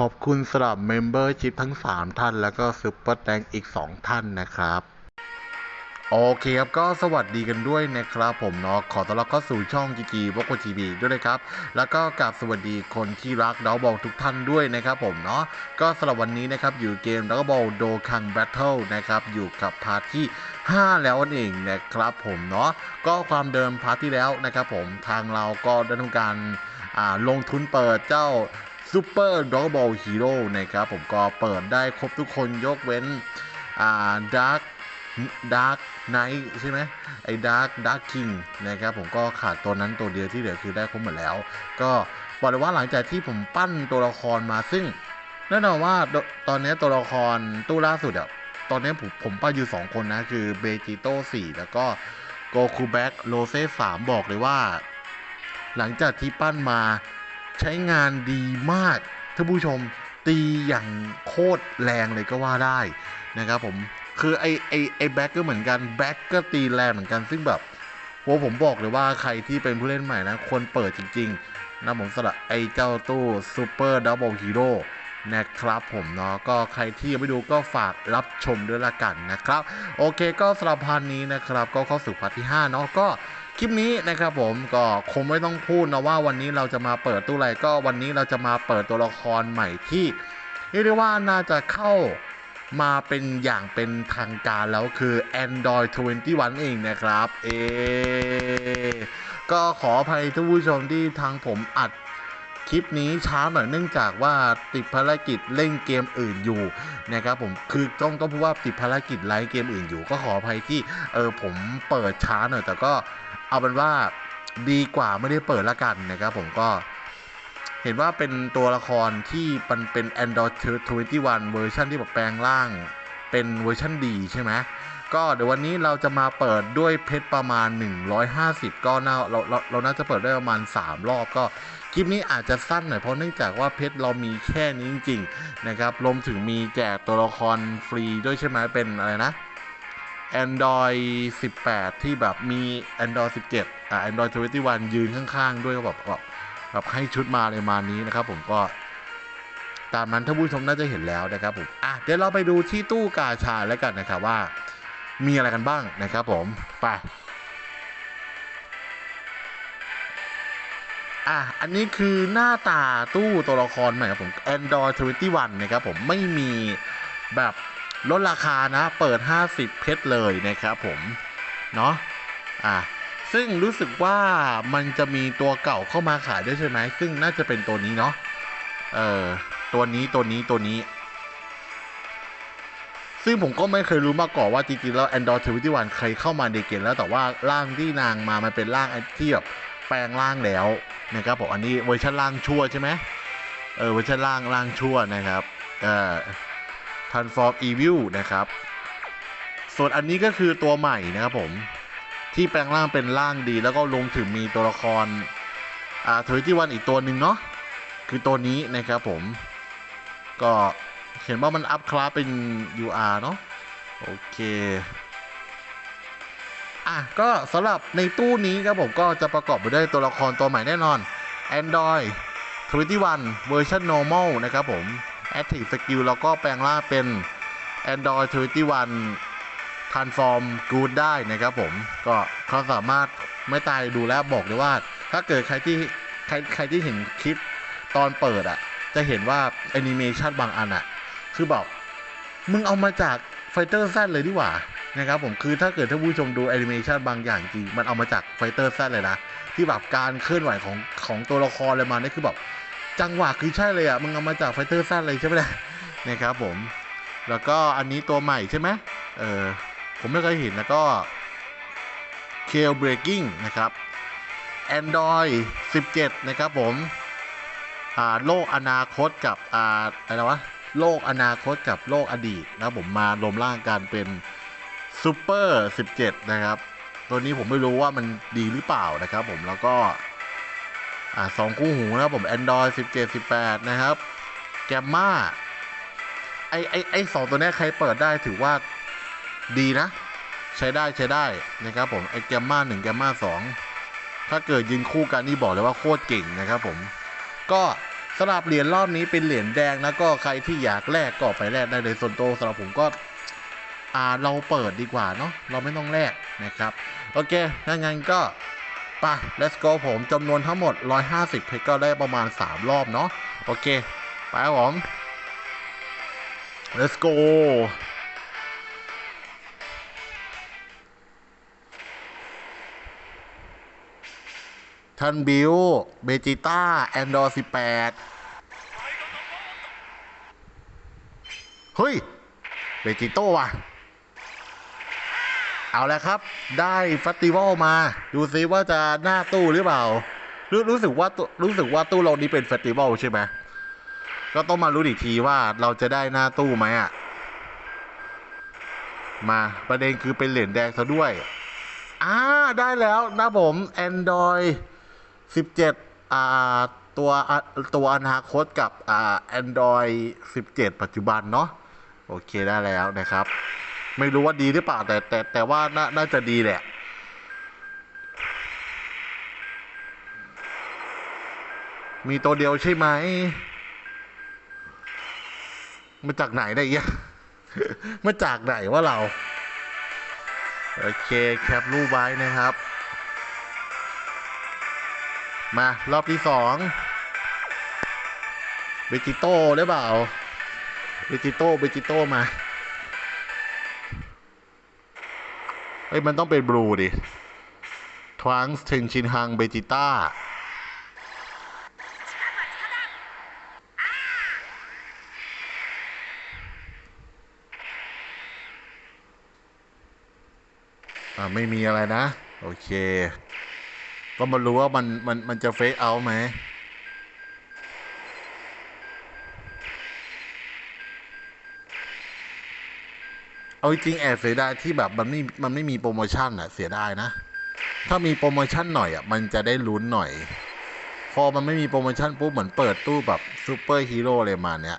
ขอบคุณสำหรับเมมเบอร์ชิพทั้ง 3 ท่าน แล้วก็ซุปเปอร์แตงอีก 2 ท่านนะครับ โอเคครับ ก็สวัสดีกันด้วยนะครับ ผมเนาะขอต้อนรับเข้าสู่ช่องจีจีวอกจีบีด้วยนะครับ แล้วก็กราบสวัสดีคนที่รักดาวบอลทุกท่านด้วยนะครับผมเนาะก็สำหรับวันนี้นะครับอยู่เกมดาวบอลโดคังแบทเทิลนะครับอยู่กับพาร์ทที่ 5 แล้วนั่นเองนะครับผมเนาะก็ความเดิมพาร์ทที่แล้วนะครับผมทางเราก็ได้ทำการลงทุนเปิดเจ้า ซูเปอร์ดอกบอลฮีโร่นะครับผมก็เปิดได้ครบทุกคนยกเว้นอ่าดาร์กดาร์กไนท์ใช่ไหมไอ้ดาร์กดาร์กคิงนะครับผมก็ขาดตัวนั้นตัวเดียวที่เหลือคือได้ครบหมดแล้ว ก็บอกเลยว่าหลังจากที่ผมปั้นตัวละครมาซึ่งแน่นอนว่าตอนนี้ตัวละครตู้ล่าสุดอะตอนนี้ผมผมปั้นอยู่ 2 คนนะ คือเบจิโต้4แล้วก็โกคูแบ็กโรเซ่3บอกเลยว่า หลังจากที่ปั้นมา ใช้งานดีมากท่านผู้ชมตีอย่างโคตรแรงเลยก็ว่าได้นะครับผมคือไอไอไอแบ็กก็เหมือนกันแบ็กก็ตีแรงเหมือนกันซึ่งแบบโหผมบอกเลยว่าใครที่เป็นผู้เล่นใหม่นะควรเปิดจริงๆนะผมสละไอเจ้าตู้ซูเปอร์ดับเบิลฮีโร่นะครับผมเนาะก็ใครที่ยังไม่ดูก็ฝากรับชมด้วยละกันนะครับ โอเคก็สำหรับพันนี้นะครับ ก็เข้าสู่พาร์ทที่ 5 เนาะก็ คลิปนี้นะครับผมก็คงไม่ต้องพูดนะว่าวันนี้เราจะมาเปิดตู้อะไรก็วันนี้เราจะมาเปิดตัวละครใหม่ที่เรียกได้ว่าน่าจะเข้ามาเป็นอย่างเป็นทางการแล้วคือ Android 21 เองนะครับ เอ ก็ขออภัยท่านผู้ชมที่ทางผมอัดคลิปนี้ช้าหน่อยเนื่องจากว่าติดภารกิจเล่นเกมอื่นอยู่นะครับผมคือต้องต้องพูดว่าติดภารกิจไลฟ์เกมอื่นอยู่ ก็ขออภัยที่เออผมเปิดช้าหน่อยแต่ก็ เอาเป็นว่าดีกว่าไม่ได้เปิดละกันนะครับผมก็เห็นว่าเป็นตัวละครที่มันเป็น Android 21 เวอร์ชันที่แบบแปลงร่างเป็นเวอร์ชันดีใช่ไหมก็เดี๋ยววันนี้เราจะมาเปิดด้วยเพชรประมาณ 150 ก็น่าเราเราเราน่าจะเปิดได้ประมาณ 3 รอบก็คลิปนี้อาจจะสั้นหน่อยเพราะเนื่องจากว่าเพชรเรามีแค่นี้จริงๆนะครับรวมถึงมีแจกตัวละครฟรีด้วยใช่ไหมเป็นอะไรนะ Android 18 ที่แบบมี Android 17 อ่า Android 21 ยืนข้างๆ ด้วยก็แบบแบบแบบให้ชุดมาเลยมานี้นะครับผมก็ตามนั้นท่านผู้ชมน่าจะเห็นแล้วนะครับผม อะ เดี๋ยวเราไปดูที่ตู้กาชาแล้วกันนะครับว่า มีอะไรกันบ้างนะครับผม ไป อะ อันนี้คือหน้าตาตู้ตัวละครใหม่ครับผม Android 21 นะครับผม ไม่มีแบบ ลดราคานะ เปิด 50 เพชรเลยนะครับผม เนาะอะซึ่งรู้สึกว่ามันจะมีตัวเก่าเข้ามาขายด้วยใช่ไหม ซึ่งน่าจะเป็นตัวนี้เนาะ เออ ตัวนี้ตัวนี้ตัวนี้ ซึ่งผมก็ไม่เคยรู้มาก่อนว่าจริงๆแล้ว Android 21เคยเข้ามาในเกมแล้วแต่ว่าร่างที่นางมา มันเป็นร่างที่แบบแปลงร่างแล้วนะครับผมอันนี้เวอร์ชันร่างชั่วใช่ไหมเออเวอร์ชันร่างร่างชั่วนะครับ เอ่อ Transform Evil นะครับ ส่วนอันนี้ก็คือตัวใหม่นะครับผม ที่แปลงร่างเป็นร่างดีแล้วก็ลงถึงมีตัวละครอ่าทวิตี้วันอีกตัวหนึ่งเนาะคือตัวนี้นะครับผม ก็เห็นว่ามันอัพคลาสเป็น UR เนาะโอเคอะก็สำหรับในตู้นี้ครับผมก็จะประกอบไปด้วยตัวละครตัวใหม่แน่นอน Android 21 เวอร์ชัน normal นะครับผม Active Skill แล้วก็แปลงร่างเป็น Android 21 Transform Good ได้นะครับผม ก็เขาสามารถไม่ตายดูแล้วบอกเลยว่า ถ้าเกิดใครที่ใครใครที่เห็นคลิปตอนเปิดอะ่ะ จะเห็นว่าแอนิเมชันบางอันอะ่ะ คือแบบมึงเอามาจากไฟเตอร์แซเลยดีกว่านะครับผมคือถ้าเกิดท่านผู้ชมดูแอนิเมชันบางอย่างจริง มันเอามาจากไฟเตอร์แซเลยนะ ที่แบบการเคลื่อนไหวของของตัวละครอะไรมาเนี่ยคือแบบ จังหวะคือใช่เลยอะมึงเอามาจากไฟเตอร์สั้นเลยใช่ไหมล่ะนะครับผม แล้วก็อันนี้ตัวใหม่ใช่ไหมเออผมไม่เคยเห็นแล้วก็ k a l Breaking นะครับ Android 17 นะครับผมอาโลกอนาคตกับอ่าอะไรวะโลกอนาคตกับโลกอดีตนะผมมารวมร่างกันเป็น Super 17 นะครับ ตัวนี้ผมไม่รู้ว่ามันดีหรือเปล่านะครับผมแล้วก็ อ่าสองคู่หูนะครับผม Android 17 18 นะครับแกมมาไอไอไอสองตัวนี้ใครเปิดได้ถือว่าดีนะ ใช้ได้ใช้ได้นะครับผมไอแกมมาหนึ่งแกมมาสองถ้าเกิดยืนคู่กันนี่บอกเลยว่าโคตรเก่งนะครับผม ก็สำหรับเหรียญรอบนี้เป็นเหรียญแดงนะก็ใครที่อยากแลกก็ไปแลกได้เลยส่วนตัวสำหรับผมก็อ่าเราเปิดดีกว่าเนาะเราไม่ต้องแลกนะครับ โอเคถ้างั้นก็ ไป let's go ผมจำนวนทั้งหมด 150 เพชรก็ได้ประมาณ 3 รอบเนาะโอเค ไปครับผม let's go ท่านบิวเบจิต้า แอนดอร์18เฮ้ย เบจิโต้ว่ะ เอาแล้วครับ ได้ฟสติวัลมา ดูซิว่าจะหน้าตู้หรือเปล่า รู้รู้สึกว่ารู้สึกว่าตู้เรานี้เป็นเฟสติวัลใช่ไหมก็ต้องมารู้อีกทีว่าเราจะได้หน้าตู้ไหมอะ มาประเด็นคือเป็นเหรียญแดงซะด้วย อ่า ได้แล้วนะผม Android 17 อ่า ตัวตัวอนาคตกับ อ่า Android 17 ปัจจุบันเนาะโอเคได้แล้วนะครับ ไม่รู้ว่าดีหรือเปล่าแต่แต่แต่ว่าน่าน่าจะดีแหละมีตัวเดียวใช่ไหม มาจากไหนได้ยะมาจากไหนว่าเรา โอเค แคปรูปไว้นะครับ มารอบที่สองเบจิโต้หรือเปล่าเบจิโต้เบจิโต้มา อ้ยมันต้องเป็นบลูดิทวังสเทนชินฮังเบจิต้าอ่าไม่มีอะไรนะ โอเค ก็มารู้ว่ามันมันมันจะเฟกเอาไหม เอาจริงแอบเสียดายที่แบบมันไม่มันไม่มีโปรโมชั่นอะเสียดายนะ ถ้ามีโปรโมชั่นหน่อยอะมันจะได้ลุ้นหน่อย พอมันไม่มีโปรโมชั่นปุ๊บเหมือนเปิดตู้แบบซูเปอร์ฮีโร่เลยมาเนี้ย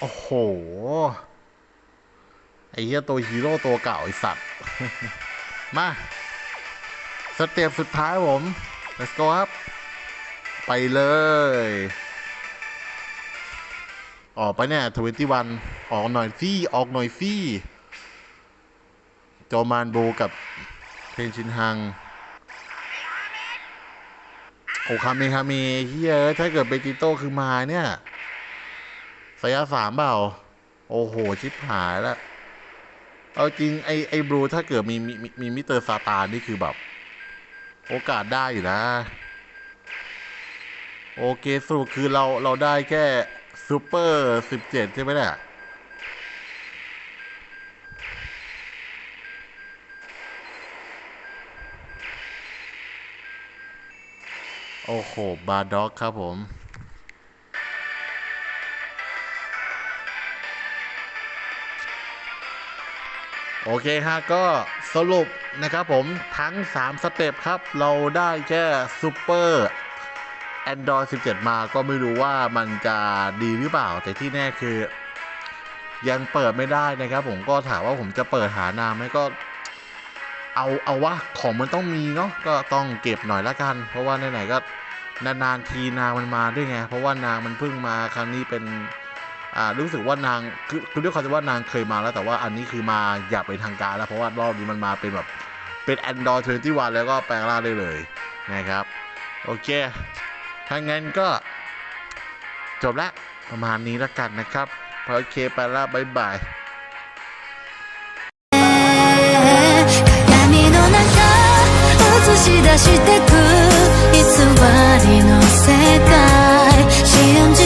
โอ้โห ไอ้เหี้ยตัวฮีโร่ตัวเก่าไอสัตว์ มา สเต็ปสุดท้ายผม let's go ครับ ไปเลย ออกไปเนี่ยทวินตี้วันออกหน่อยซี่ออกหน่อยซี่โจมานโบกับเพนชินฮังโอคาเมคาเมเฮียถ้าเกิดเบจิโต้คือมาเนี่ยสยะสามเปล่า โอ้โห ชิบหายล้วเอาจริง ไอไอบลูถ้าเกิดมีมีมีมิสเตอร์ซาตานนี่คือแบบ โอกาสได้อยู่นะ โอเคสรุปคือเราเราได้แค่ ซูเปอร์สิบเจ็ดใช่ไหมเนี่ยโอ้โห บาร์ด็อกครับผม โอเคฮะก็สรุปนะครับผมทั้ง 3 สเต็ปครับ เราได้แค่ซูเปอร์ Android 17 มาก็ไม่รู้ว่ามันจะดีหรือเปล่า แต่ที่แน่คือ ยังเปิดไม่ได้นะครับผมก็ถามว่าผมจะเปิดหานามไหมก็ เอาเอาว่าของมันต้องมีเนาะก็ต้องเก็บหน่อยละกัน เพราะว่าไหนๆก็นานๆทีนางมันมาด้วยไง เพราะว่านางมันเพิ่งมาครั้งนี้เป็น อ่า รู้สึกว่านางคือคือด้วยความที่ว่านางเคยมาแล้วแต่ว่าอันนี้คือมาอยากเป็นทางการแล้ว เพราะว่ารอบนี้มันมาเป็นแบบเป็น Android 21 แล้วก็แปลงร่างได้เลยนะครับ โอเค ถ้างั้นก็ จบละประมาณนี้แล้วกันนะครับโอเคไปละบ๊ายบาย 鏡の中映し出してく偽りの世界信じ